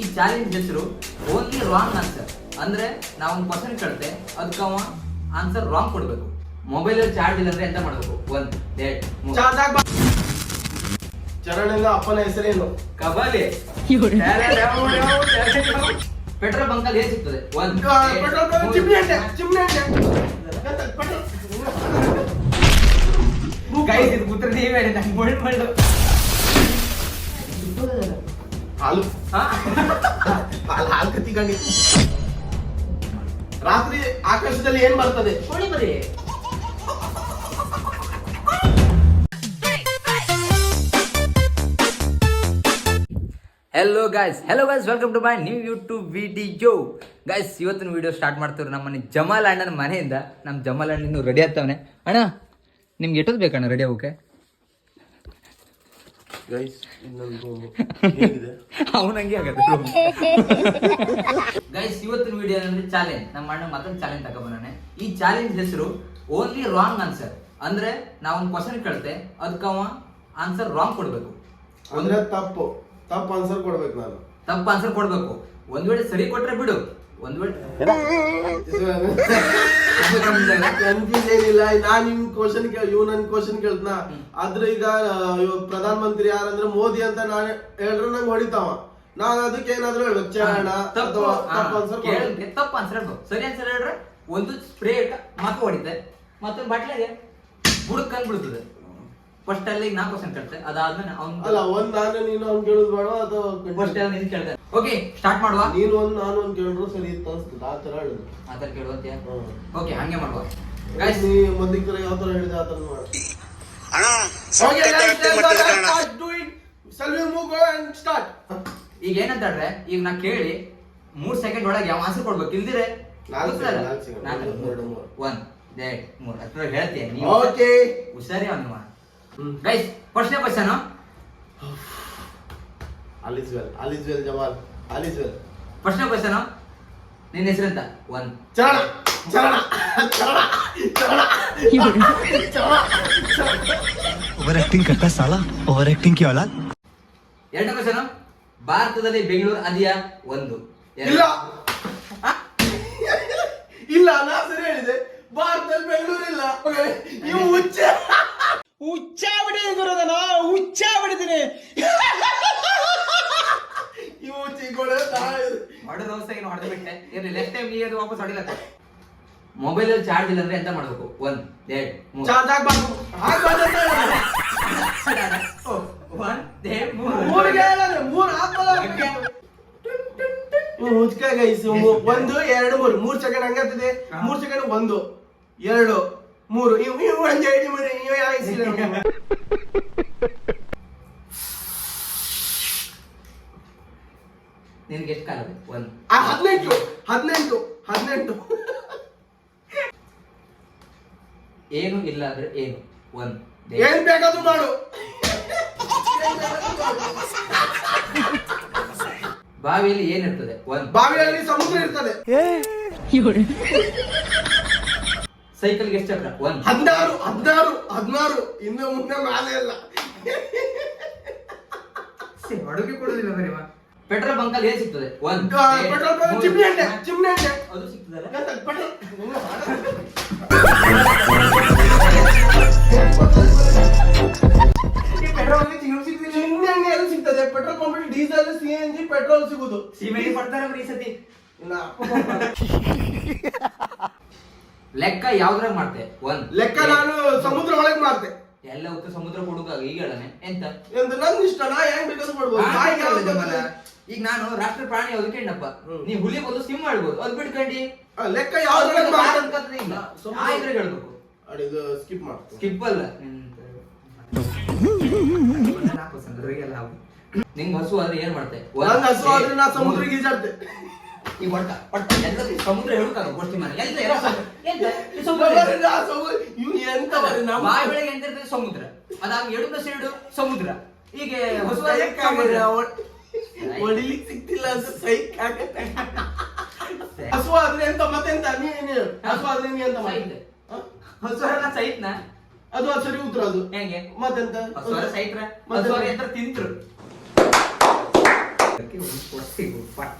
ಈ ಚಾಲೆಂಜ್ ಹೆಸರು only wrong answer ಅಂದ್ರೆ ನಾವು ಒಂದು ಕ್ವಶನ್ ಕೇಳ್ತೆ ಅದಕ್ಕೆ ಅವ ಆನ್ಸರ್ ರಾಂಗ್ ಕೊಡ್ಬೇಕು. ಮೊಬೈಲ್ ಚಾರ್ಜ್ ಇಲ್ಲ ಅಂದ್ರೆ ಎಂತ ಮಾಡ್ಬೇಕು? ಒಂದ್ ಎರಡ್ ಚರಣ ಚಾರ್ಜ್ ಬಾ. ಚರಣಿಂದ ಅಪ್ಪನ ಹೆಸರೇನು ಕಬಾಲಿ. ಪೆಟ್ರೋಲ್ ಬಂಕ್ ಅಲ್ಲಿ ಏನ್ ಸಿಗ್ತದೆ? ಒಂದ್ ಗೈಸ್ ಇದು ಕೂತ್ರೆ ನೀವೇ ನಂಗೆ ಮಳ್ ಮಳ್ಳು ಹಾಲು. ಹಾ? ಹಾಲು ರಾತ್ರಿ ಆಕಾಶದಲ್ಲಿ ಏನ್ ಬರ್ತದೆ? ಕೋಳಿ ಬರಿ. Hello guys hello guys welcome to my new YouTube video guys ಇವತ್ತಿನ ವಿಡಿಯೋ ಸ್ಟಾರ್ಟ್ ಮಾಡ್ತೀವಿ ನಮ್ಮ ಮನೆ ಜಮಾಲ್ ಅಣ್ಣನ ಮನೆಯಿಂದ. ನಮ್ಮ ಜಮಾಲ್ ಅಣ್ಣ ಇನ್ನು ರೆಡಿ ಆಗ್ತಾವನೆ. ಅಣ್ಣ ನಿಮ್ಗೆ ಎಟ್ಟೋದು ಬೇಕಣ್ಣ ರೆಡಿ ಆಗೋಕೆ? ಗೈಸ್ ಇನ್ನೊಂದು ಹೇಗಿದೆ? ಅವನು ಹಂಗೆ ಆಗತ್ತೆ ಗೈಸ್ ಇವತ್ತಿನ ವಿಡಿಯೋ ಅಂದ್ರೆ ಚಾಲೆಂಜ್ ನಮ್ಮ ಅಣ್ಣ ಮತ್ತೊಂದು ಚಾಲೆಂಜ್ ತಗೊಂಬಂದಾನೆ ಈ ಚಾಲೆಂಜ್ ಹೆಸರು ಓನ್ಲಿ ರಾಂಗ್ ಆನ್ಸರ್ ಅಂದ್ರೆ ನಾವು ಒಂದು ಕ್ವಶನ್ ಕೇಳ್ತೆ ಅದಕ್ಕೆ ಅವ ಆನ್ಸರ್ ರಾಂಗ್ ಕೊಡ್ಬೇಕು. ಅಂದ್ರೆ ತಪ್ಪು. ತಪ್ಪು ಆನ್ಸರ್ ಕೊಡ್ಬೇಕು ನಾನು. ತಪ್ಪು ಆನ್ಸರ್ ಕೊಡ್ಬೇಕು. ಒಂದ್ ವೇಳೆ ಸರಿ ಕೊಟ್ರೆ ಬಿಡು. ಕನ್ಫ್ಯೂಸ್ ಏನಿಲ್ಲ. ನಾನ್ ನಿಮ್ ಕ್ವಶನ್ ಇವ್ ನನ್ ಕ್ವಶನ್ ಕೇಳ್ತನ ಆದ್ರೆ ಈಗ ಪ್ರಧಾನ ಮಂತ್ರಿ ಯಾರಂದ್ರೆ ಮೋದಿ ಅಂತ ನಾನು ಹೇಳ್ರು ನಂಗೆ ಹೊಡಿತಾವ. ನಾನು ಅದಕ್ಕೆ ಏನಾದ್ರು ಹೇಳ್ಬೇಕು ಚರಣ ತಪ್ಪು. ಅಥವಾ ಆನ್ಸರ್ ಕೇಳಿದ್ರೆ ತಪ್ಪು ಆನ್ಸರ್ ಹೇಳ್ಬೇಕು. ಸರಿ ಆನ್ಸರ್ ಹೇಳ್ರೆ ಒಂದು ಸ್ಪ್ರೇ ಮತ್ತೆ ಹೊಡಿತೆ. ಮತ್ತೊಂದು ಬಾಟ್ಲಿಗೆ ಬುಡಕ್ ಕಂಡು ಬಿಡ್ತದೆ ಫಸ್ಟ್ ಅಲ್ಲಿ ನಾ ಕ್ವಶನ್ ಕೇಳ್ತೆ. ಅದಾದ್ಮೇಲೆ ಅವ್ನು ಅಲ್ಲ ಒಂದ್ ನಾನು ನೀನು ಅವ್ನು ಕೇಳುದು ಬೇಡ ಅದು ಫಸ್ಟ್ ಅಲ್ಲಿ ನಿನ್ ಕೇಳ್ತೆ. ಓಕೆ ಸ್ಟಾರ್ಟ್ ಮಾಡುವ? ನೀನು ಒಂದ್ ನಾನು ಒಂದ್ ಕೇಳಿದ್ರು ಸರಿ ಇತ್ತು ಅನ್ಸ್ತದೆ ಆ ತರ ಹೇಳುದು ಆ ತರ ಕೇಳುವಂತ್ಯಾ. ಓಕೆ ಹಂಗೆ ಮಾಡುವ. ಗೈಸ್ ನೀ ಮೊದಲಿಗೆ ತರ ಯಾವ ತರ ಹೇಳಿದೆ ಆ ತರ ಮಾಡು. ಅಣ್ಣ Okay, ಸ್ವಲ್ಪ ಅಂಡ್ ಸ್ಟಾರ್ಟ್? ಈಗ ಏನಂತಾಡ್ರೆ ಈಗ ನಾ ಕೇಳಿ ಮೂರ್ ಸೆಕೆಂಡ್ ಒಳಗೆ ಯಾವ ಆನ್ಸರ್ ಕೊಡ್ಬೇಕು? ಇಲ್ದಿರೆ ನಾಲ್ಕು ಒಂದು, ಎರಡು, ಮೂರು. ಒಂದ್ ಎರಡ್ ಮೂರ್. ಹತ್ರ ಹೇಳ್ತೀಯ? Okay. ಹುಷಾರಿ ಅವನು. ಗೈಸ್ ಫಸ್ಟ್ನೇ question all is well all is well ಜವಾಲ್ all is well ಫಸ್ಟ್ನೇ ಕ್ವಶನ್ ನಿನ್ನ ಹೆಸರೆಂತ ಒನ್ ಚರಣ ಚರಣ ಚರಣ ಚರಣ. ಓವರ್ ಆಕ್ಟಿಂಗ್ ಕಟ್ಟ ಸಾಲ ಓವರ್ ಆಕ್ಟಿಂಗ್ ಕೇವಲ ಎರಡನೇ ಕ್ವಶನ್ ಭಾರತದಲ್ಲಿ ಬೆಂಗಳೂರು ಅದಿಯ ಒಂದು. ಇಲ್ಲ. ಇಲ್ಲ ನಾ ಸರಿ ಹೇಳಿದೆ. ಭಾರತದಲ್ಲಿ ಬೆಂಗಳೂರಿಲ್ಲ ಇವು ಹುಚ್ಚ. ಹುಚ್ಚ ಬಿಡಿ ಗುರುದನ ಹುಚ್ಚ ಬಿಡ್ತೀನಿ ಇವು ಹೊಡೆದ ಬಿಟ್ಟೆ? ಇರ್ಲಿ ನೆಕ್ಸ್ಟ್ ಟೈಮ್ ನೀ ಅದು ವಾಪಸ್ ಹೊಡಿಲ್ಲ ಮೊಬೈಲ್ ಅಲ್ಲಿ ಚಾರ್ಜ್ ಇಲ್ಲ ಅಂದ್ರೆ ಎಂತ ಮಾಡ್ಬೇಕು? ಒಂದ್ ಎರಡ್ ಮೂರು. ಚಾರ್ಜ್ ಆಗ್ಬಾರ್ದು. ಆಗ್ಬಾರ್ದು ಅಂತ ಹೇಳಿದೆ. ಒಂದ್ ಎರಡ್ ಮೂರ್. ಮೂರಿಗೆ ಮೂರು ಹಾಕಲ್ಲ ಹುಚ್ಕ ಗೈಸ್ ಒಂದು ಎರಡು ಮೂರು. ಮೂರು ಸೆಕೆಂಡ್ ಹಂಗತ್ತದೆ ಮೂರು ಮೂರ್ ಸೆಕೆಂಡ್ ಒಂದು ಎರಡು. ಮೂರು. ಇವ್ ಇವ್ ಒಂದು ಐದು ಮೂರು. ಇವ್ ಯಾಕೆ ನಿನ್ಗೆ ಎಷ್ಟು ಕಾಲ ಬೇಕು? ಆ ಹದಿನೆಂಟು. ಹದಿನೆಂಟು. ಹದಿನೆಂಟು. ಏನು ಇಲ್ಲ ಅಂದ್ರೆ ಏನು? ಒಂದು. ಏನ್ ಬೇಕಾದ್ರೂ ಮಾಡು. ಬಾವಿಯಲ್ಲಿ ಏನಿರ್ತದೆ ಒಂದು. ಬಾವಿಯಲ್ಲಿ ಸಮುದ್ರ ಇರ್ತದೆ. ಸೈಕಲ್ಗೆ ಎಷ್ಟು ಚಕ್ರ ಒಂದ್ ಹದಿನಾರು ಹದಿನಾರು ಹದಿನಾರು. ಇನ್ನು ಮುಂದೆ ಮೇಲೆ ಇಲ್ಲ. ಅಡುಗೆ ಕೊಡೋದಿಲ್ಲ ಬರೀ ಪೆಟ್ರೋಲ್ ಬಂಕ್ ಅಲ್ಲಿ ಏನ್ ಸಿಗ್ತದೆ? ಒಂದು ಪೆಟ್ರೋಲ್ ಬಂಕ್ ಚಿಮ್ನೆ ಚಿಮ್ನಿ ಅದು ಸಿಗ್ತದಲ್ಲ? ಪೆಟ್ರೋಲ್ ಯಾವ್ದ್ರಾಗ ಮಾಡ್ತೆ? ಒಂದ್. ಲೆಕ್ಕ ನಾನು ಸಮುದ್ರ ಒಳಗ್ ಮಾಡ್ತೆ. ಎಲ್ಲ ಉತ್ತರ ಸಮುದ್ರ ಕೊಡುಗ ಈಗ ಹೇಳನೆ ಎಂತ? ಎಂದು ನನ್ ಇಷ್ಟ. ನಾ ಹೆಂಗ್ ಬೇಕಾದ್ರೂ ಮಾಡ್ಬೋದು. ನಾಯಿಗೆ ಯಾವ್ದು. ಈಗ ನಾನು ರಾಷ್ಟ್ರ ಪ್ರಾಣಿ ಯಾವ್ದು ಕೇಳಪ್ಪ ಹ್ಮ್. ನೀ ಹುಲಿ ಬಂದು ಸಿಂಹ ಮಾಡ್ಬೋದು ಅದ್ ಬಿಟ್ಕಂಡಿ ಆ, ಲೆಕ್ಕ ಮಾಡ್ತೆ ಇಲ್ಲ. ಸಮುದ್ರ- ಆ ಹೇಳ್ಬೇಕು. ಅಡಿ, ಇದು ಸ್ಕಿಪ್ ಮಾಡ್ತು ಸ್ಕಿಪ್ ಅಲ್ಲ. ನಿಂಗ್ ಹಸು ಆದ್ರೆ ಏನ್ ಮಾಡ್ತೆ? ಒಂದ್, ನಂಗೆ ಹಸು ಆದ್ರೆ ನಾ ಸಮುದ್ರ. ಈಜಾಡ್ತೆ. ಈ ಒಟ್ಟ ಒಟ್ಟ ಎಲ್ಲ ಸಮುದ್ರ ಹೇಳ್ತಾರ ಗೋಷ್ಠಿ ಮನೆ. ಎಲ್ಲ ಎಲ್ಲ ಸಮುದ್ರ. ಎಂತ? ಈ ಸಮುದ್ರ ಬರೀ ನಾ ಸಮುದ್ರ. ಇವ್ ಎಂತ ಬರೀ ನಮ್ಮ ಬಾಯಿ ಬೆಳಗ್ಗೆ ಎಂತ ಇರ್ತದೆ ಸಮುದ್ರ. ಅದಾದ ಎಡುದ ಸೈಡು ಸಮುದ್ರ. ಹೀಗೆ ಹೊಸ ಹೊಡಿಲಿಕ್ಕೆ ಸಿಕ್ತಿಲ್ಲ ಅಂತ ಸೈಕ್ ಆಗತ್ತೆ ಹಸು ಆದ್ರೆ ಎಂತ ಮತ್ತೆಂತ? ನೀ ನೀ ಹೇಳು. ಹಸು ಆದ್ರೆ ನೀ ಎಂತ ಮಾಡಿದ್ದೆ ಹಸು ಎಲ್ಲ ಸೈತ್ನ ಅದು ಅದು ಸರಿ ಉತ್ತರ ಅದು. ಹೆಂಗೆ? ಮತ್ತೆಂತ? ಹಸುವರ ಸೈತ್ರ ಮತ್ತೆ- ತಿಂತ್ರು ಪಟ್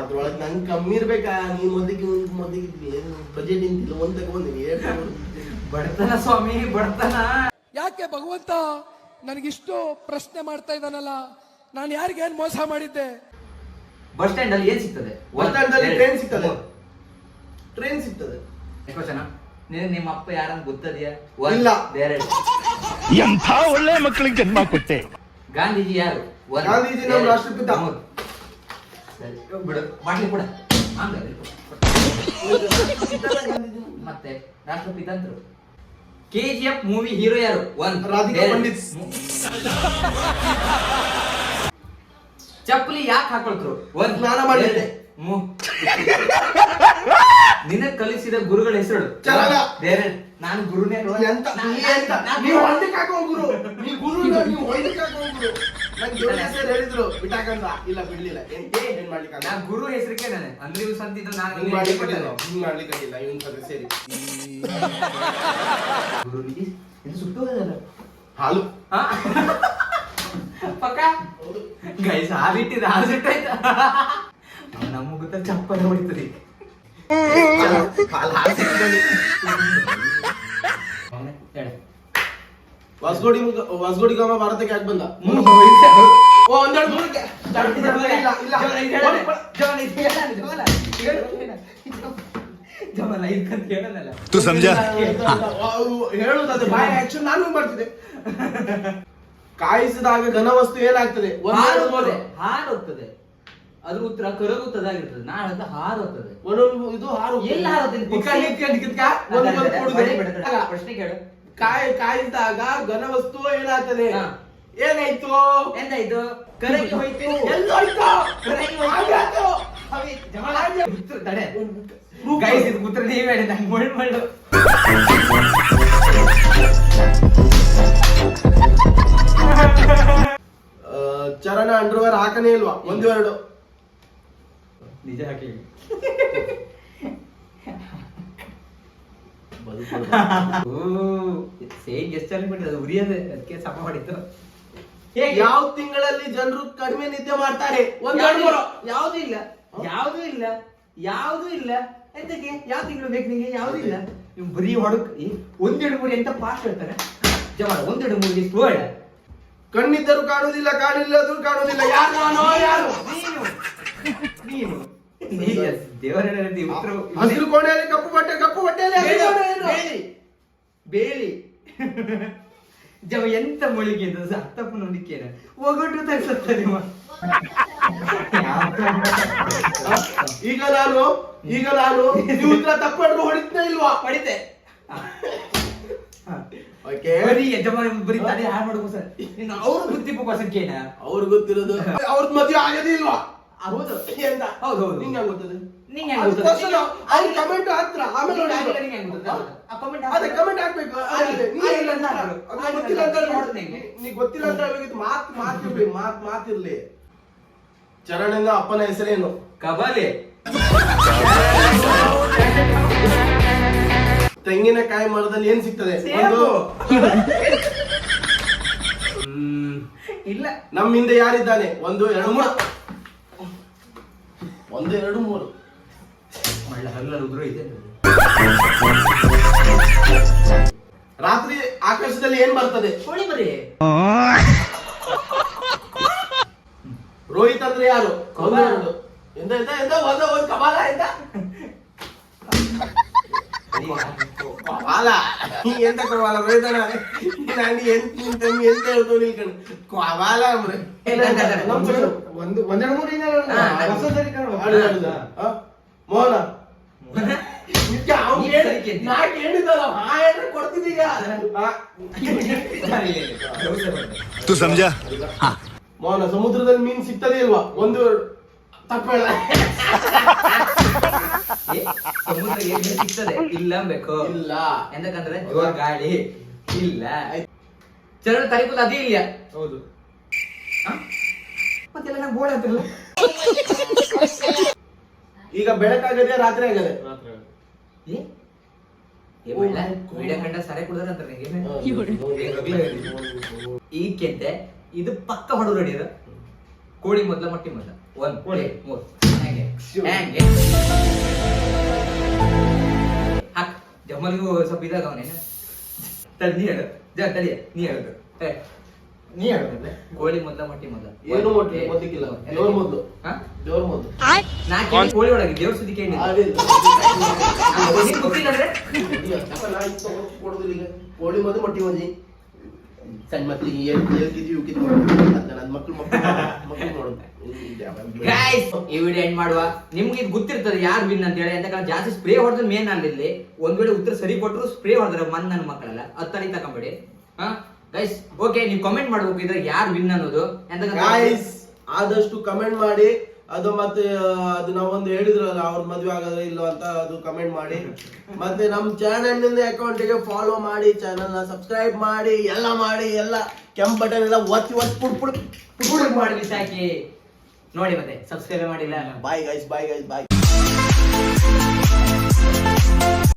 ಅದ್ರೊಳಗೆ ನಂಗೆ ಕಮ್ಮಿ ಇರ್ಬೇಕಾ? ನೀ ಮೊದಲಿಗೆ ಮೊದಲಿಗೆ ಏನು ಬಜೆಟ್ ಇಂತಿಲ್ಲ ಒಂದ್ ತಗೊಂಡಿನಿ ಬಡತನ ಸ್ವಾಮಿ ಬಡತನ. ಯಾಕೆ ಭಗವಂತ ನನಗಿಷ್ಟು ಪ್ರಶ್ನೆ ಮಾಡ್ತಾ ಇದ್ದಾನಲ್ಲ? ನಾನು ಯಾರಿಗೆ ಏನು ಮೋಸ ಮಾಡಿದ್ದೆ? ಬಸ್ ಸ್ಟ್ಯಾಂಡ್ ಅಲ್ಲಿ ಏನ್ ಸಿಗ್ತದೆ? ಬಸ್ ಸ್ಟ್ಯಾಂಡ್ ಅಲ್ಲಿ ಟ್ರೈನ್ ಸಿಗ್ತದೆ. ಟ್ರೈನ್ ಸಿಗ್ತದೆ. ಎಷ್ಟೋ ನೀನು ನಿಮ್ಮ ಅಪ್ಪ ಯಾರಂತ ಗೊತ್ತದ್ಯಾ? ಇಲ್ಲ. ಬೇರೆ ಎಂಥ ಒಳ್ಳೆ ಮಕ್ಕಳಿಗೆ ಜನ್ಮ ಕೊಟ್ಟೆ? ಗಾಂಧೀಜಿ ಯಾರು? ಗಾಂಧೀಜಿ ನಮ್ಮ ರಾಷ್ಟ್ರಪಿತ. ರಾಷ್ಟ್ರಪಿತ. ಬಿಡು ಬಾಟ್ಲಿ ಆಮೇಲೆ ಮತ್ತೆ ರಾಷ್ಟ್ರಪಿತ ಅಂತರು K G F movie hero ಯಾರು ರಾಧಿಕಾ ಪಂಡಿತ್. ಚಪ್ಪಲಿ ಯಾಕೆ ಹಾಕೊಳ್ತರು? ಒಂದ್ ಸ್ನಾನ ಮಾಡಿದ್ದೆ ನಿನಗ್ ಕಲಿಸಿದ ಗುರುಗಳ ಹೆಸರು. ಬೇರೆ. ನಾನು ಗುರುನೇ? ಎಂತ? ನೀವು ಹೊಂದಕ್ಕೆ ಹಾಕೋ ಗುರು. ನೀ ಗುರು ನೀವು ಹೊಂದಕ್ಕೆ ಹಾಕೋ ಗುರು. ಹೆಸರು ಹೇಳಿದ್ರು? ಇಲ್ಲ ಬಿಡ್ಲಿಲ್ಲ. ಏನ್ ಏನ್ ಮಾಡ್ಲಿಕ್ಕೆ ಆಗಲ್ಲ. ನಾನ್ ಗುರು ಹೆಸರಿಕೆ ನಾನು ಅಂದ್ರೆ ಇವ್ ಸಂತಿದ್ದು ನಾನು ಹಿಂಗ್ ಮಾಡ್ಲಿಕ್ಕೆ ಆಗಿಲ್ಲ, ಹಿಂಗ್ ಮಾಡ್ಲಿಕ್ಕೆ ಆಗಿಲ್ಲ. ಇವನ್ ಸೇರಿ. ಗುರುವಿಗೆ ಇದು ಸುಟ್ಟೋಗದಲ್ಲ ಹಾಲು. ಹಾ? ಪಕ್ಕ? ಗೈಸ್ ಹಾಲಿಟ್ಟಿದ ಹಾಲು ಸುಟ್ಟಾಯ್ತಾ? ನಮ್ಮ ಗೊತ್ತ ಚಪ್ಪಲಿ ಹೊಡಿತದೆ. ಹಾಲು ಹಾಲು. ವಾಸ್ಗೋಡಿ ಹೊಸಗೋಡಿ ಗಾಮ ಭಾರತಕ್ಕೆ ಯಾಕೆ ಬಂದ. ಓ ಒಂದೆರಡು ಮೂರಕ್ಕೆ ತು ಬಾಯ್ ಆಕ್ಷನ್ ನಾನು ಮಾಡ್ತಿದ್ದೆ ಕಾಯಿಸಿದಾಗ ಘನ ವಸ್ತು ಏನಾಗ್ತದೆ ಹಾರುತ್ತದೆ ಹಾರುತ್ತದೆ ಅದ್ರ ಉತ್ತರ ಕರಗುತ್ತದಾಗಿರ್ತದೆ ನಾಳೆ ಅಂತ ಹಾರುತ್ತದೆ ಇದು ಹಾರು ಎಲ್ಲ ಹಾರುತ್ತದೆ ಪ್ರಶ್ನೆ ಕೇಳು ಕಾಯಿ ಕಾಯ್ದಾಗ ಘನ ವಸ್ತು ಏನಾಗ್ತದೆ. ಏನಾಯ್ತು? ಎಂತಾಯ್ತು ಕರಗಿ ಹೋಯ್ತು. ಎಲ್ಲೋಯ್ತು ಕರಗಿ ತಡೆ. ಗೈಸ್ ಇದು ಉತ್ತರ ನೀವೇ ಹೇಳಿ. ನಂಗೆ ಮಳ್ ಮಳ್ಳು ಆ, ಚರಣ ಅಂಡರ್ವೇರ್ ಹಾಕನೇ ಇಲ್ವಾ? ಒಂದು ಎರಡು. ನಿಜ ಹಾಕಿ ಸೇಮ್ ಎಷ್ಟು ಅಲ್ಲಿ ಬಿಟ್ಟಿದೆ ಅದು ಉರಿಯೋದೆ ಅದಕ್ಕೆ ಸಮ ಮಾಡಿತ್ತು ಯಾವ ತಿಂಗಳಲ್ಲಿ ಜನರು ಕಡಿಮೆ ನಿದ್ದೆ ಮಾಡ್ತಾರೆ? ಒಂದು ಎರಡು ಮೂರು. ಯಾವ್ದು ಇಲ್ಲ. ಯಾವ್ದು ಇಲ್ಲ. ಯಾವ್ದು ಇಲ್ಲ. ಎಂತಕ್ಕೆ? ಯಾವ ತಿಂಗಳು ಬೇಕು ನಿಮಗೆ ಯಾವ್ದು ಇಲ್ಲ. ನೀವು ಬರೀ ಹೊಡಕ್ ಒಂದೆರಡು ಮೂರು ಎಂತ ಫಾಸ್ಟ್ ಹೇಳ್ತಾರೆ? ಜವಾನ ಒಂದೆರಡು ಮೂರು ಸ್ಲೋ ಹೇಳ ಕಣ್ಣಿದ್ದರೂ ಕಾಣುವುದಿಲ್ಲ ಕಾಣಿಲ್ಲದರೂ ಕಾಣುವುದಿಲ್ಲ. ಯಾರು ನಾನು ಯಾರು? ನೀನು. ನೀನು. ಹಸಿರು ಕೋಣೆಯಲ್ಲಿ ಕಪ್ಪು ಬಟ್ಟೆ ಕಪ್ಪು ಬಟ್ಟೆಯಲ್ಲಿ? ಬೇಲಿ ಜವ ಎಂತ ಮೊಳಿಗೆ ಅಂತ ಅರ್ಥಪ್ಪ ನೋಡಿಕೇನ ಒಗಟು ತಗ್ಸತ್ತ ನಿಮ್ಮ. ಈಗ ನಾನು ಈಗ ನಾನು ಉತ್ತರ ತಪ್ಪು ಹೊಡಿತಾ ಇಲ್ವಾ? ಪಡಿತೆ ಓಕೆ ಬರೀ ಯಜಮಾನ ಬರೀ ತಲೆ ಹಾಳು ಮಾಡ್ಕೋ ಸರ್. ಇನ್ನು ಅವ್ರು ಬುದ್ಧಿ ಕ್ವಶನ್ಕೇನ ಅವ್ರು ಗೊತ್ತಿರೋದು. ಅವ್ರದ್ ಮದ್ವೆ ಆಗದೇ ಇಲ್ವಾ? ಹೌದು. ಹೌದು, ಹೌದು. ನಿಂಗೆ ಹೆಂಗ್ ಗೊತ್ತದೆ? ನಿಂಗೆ ಹೆಂಗ್ ಅದು ಗೊತ್ತದೆ? question ಅವ್ರು comment ಆಮೇಲೆ ನಿಂಗೆ ನೋಡಿದ್ರು. ನಿಂಗೆ ಹೆಂಗ್ ಗೊತ್ತದೆ? ಆ comment ಅದೇ ಹಾಕ್ತಾರೆ. ಕಮೆಂಟ್ ಹಾಕ್ಬೇಕು. ಗೊತ್ತಿಲ್ಲ ಅಂತ. ನೀ ಗೊತ್ತಿಲ್ಲ ಅಂತ ಮಾತ್ ಮಾತಿರ್ಲಿ ಮಾತ್ ಮಾತಿರ್ಲಿ ಚರಣಂದ ಅಪ್ಪನ ಹೆಸರೇನು ಕಬಾಲಿ. ತೆಂಗಿನಕಾಯಿ ಮರದಲ್ಲಿ ಏನ್ ಸಿಗ್ತದೆ? ಒಂದು ಹ್ಮ್, ಇಲ್ಲ. ನಮ್ಮ ಹಿಂದೆ ಯಾರಿದ್ದಾನೆ? ಒಂದು ಎರಡು ಮೂರು. ಒಂದು ಎರಡು ಮೂರು. ಒಳ್ಳೆ ಹಲ್ಲಲ್ಲಿ ಉದುರು ಇದೆ. ರಾತ್ರಿ ಆಕಾಶದಲ್ಲಿ ಏನ್ ಬರ್ತದೆ? ಕೋಳಿ ಬರಿ ರೋಹಿತ್ ಅಂದ್ರೆ ಯಾರು? ಒಂದು ಕಬಾಲ. ಎಂತ ಎಂತ ಎಂತ? ಒಂದು ಒಂದು ಕಬಾಲ ಎಂತ? ಕಬಾಲ. ನೀ ಎಂತ ಕಬಾಲ? ರೋಹಿತ ನಾನು ಎಂತ ನಿನ್ ತಂಗಿ ಎಂತ ಹೇಳ್ತು ನಿಲ್ಕೊಂಡು ಕಬಾಲ ಅಂದ್ರೆ. ಒಂದು ಒಂದೆರಡು ಮೂರು ಏನಾರ ಹೊಸ ಸರಿ? ಮೋಹನ. ನಾ ಹಾ ಕೊಡ್ತಿದ್ದೀಗ ಸಮುದ್ರದಲ್ಲಿ ಮೀನ್ ಸಿಗ್ತದೆ ಇಲ್ವಾ? ಒಂದು ತಪ್ಪಲ್ಲ ಸಮುದ್ರ ಏನ್ ಸಿಗ್ತದೆ? ಇಲ್ಲ ಬೇಕು ಇಲ್ಲ. ಎಂತಕಂದ್ರೆ ಜೋರ್ ಗಾಳಿ. ಇಲ್ಲ. ಚರಣ ತಲೆಕೂಲ ಅದೇ ಇಲ್ಲ. ಹೌದು? ಬೋಳ ಅಂತಿರಲ್ಲ ಈಗ ಬೆಳಕಾಗದೆ ರಾತ್ರಿ ಆಗದೆ? ಈ ಕೆದ್ದೆ ಇದು ಪಕ್ಕ ಹೊಡು ರೆಡಿ ಕೋಳಿ ಮೊದ್ಲ ಮೊಟ್ಟಿ ಮೊದ್ಲ. ಒಂದ್ ಕೋಳಿ. ಮೂರ್. ಹೆಂಗೆ ಹೆಂಗೆ ಹಾಕ್. ಜಮ್ಮಲಿಗೂ ಸ್ವಲ್ಪ ಇದಾಗ ಅವನೇನ ತಡಿ ನೀ ಹೇಳು. ಜ ತಡಿ ನೀ ಹೇಳುದು. ನೀ ಕೋಳಿ ಮೊದ್ಲ ಮೊಟ್ಟಿ ಮೊದ್ಲ. ಏನು ಮೊಟ್ಟಿ ಮೊದಲಿಕ್ಕಿಲ್ಲ. ದೇವ್ರ ಮೊದ್ಲು. ಹಾ? ದೇವ್ರ ಮೊದ್ಲು. ನಾ ಕೇಳಿ ಕೋಳಿ ಒಳಗೆ ದೇವ್ರ ಸುದ್ದಿ ಕೇಳಿ. ಗೊತ್ತಿಲ್ಲ ಅಂದ್ರೆ? ಈಗ. ಮದ್ದು ಮೊಟ್ಟಿ ಮದಿ ಸಣ್ಣ ಮಕ್ಕಳಿಗೆ ಏನ್ ಏಳ್ಕಿದ್ವಿ ಇವ್ಕಿದ್ವಿ ಅದ್ನ ನನ್ನ ಮಕ್ಳು ಮಕ್ಳು ಮಕ್ಳು ನೋಡು. ಗೈಸ್ ಈ ವಿಡಿಯೋ ಎಂಡ್ ಮಾಡುವ. ನಿಮ್ಗೆ ಇದು ಗೊತ್ತಿರ್ತದೆ ಯಾರು ವಿನ್ ಅಂತ ಹೇಳಿ. ಯಾಕಂದ್ರೆ ಜಾಸ್ತಿ ಸ್ಪ್ರೇ ಹೊಡೆದ್ರೆ ಮೇನ್ ಅಲ್ಲಿ ಒಂದ್ ವೇಳೆ ಉತ್ತರ ಸರಿ ಕೊಟ್ಟರು ಸ್ಪ್ರೇ ಹೊಡೆದ್ರೆ ಮನ್ ನನ್ನ ಮಕ್ಕಳೆಲ್ಲ. ಹತ್ತನಿ ತಕೊಂಬೇಡಿ ಹಾ? ಗೈಸ್ ಓಕೆ ನೀವು ಕಮೆಂಟ್ ಮಾಡ್ಬೇಕು ಇದ್ರೆ ಯಾರು ವಿನ್ ಅನ್ನೋದು? ಗೈಸ್ ಆದಷ್ಟು ಕಮೆಂಟ್ ಮಾಡಿ. ಅದು ಮತ್ತೆ ಅದು ನಾವೊಂದು ಹೇಳಿದ್ರಲ್ಲ ಅವ್ರ ಮದ್ವೆ ಆಗದ ಇಲ್ಲ ಅಂತ ಅದು ಕಮೆಂಟ್ ಮಾಡಿ. ಮತ್ತೆ ನಮ್ ಚಾನೆಲ್ನಿಂದ ಅಕೌಂಟಿಗೆ ಫಾಲೋ ಮಾಡಿ ಚಾನೆಲ್ನ ಸಬ್ಸ್ಕ್ರೈಬ್ ಮಾಡಿ ಎಲ್ಲ ಮಾಡಿ ಎಲ್ಲ ಕೆಂಪ್ ಬಟನ್ ಎಲ್ಲ ಒತ್ತಿ ಒತ್ತಿ ಪುಡ್ ಪುಡ್ ಮಾಡಿ ಬಿಸಾಕಿ ನೋಡಿ ಮತ್ತೆ ಸಬ್ಸ್ಕ್ರೈಬ್ ಮಾಡಿಲ್ಲ bye guys bye guys bye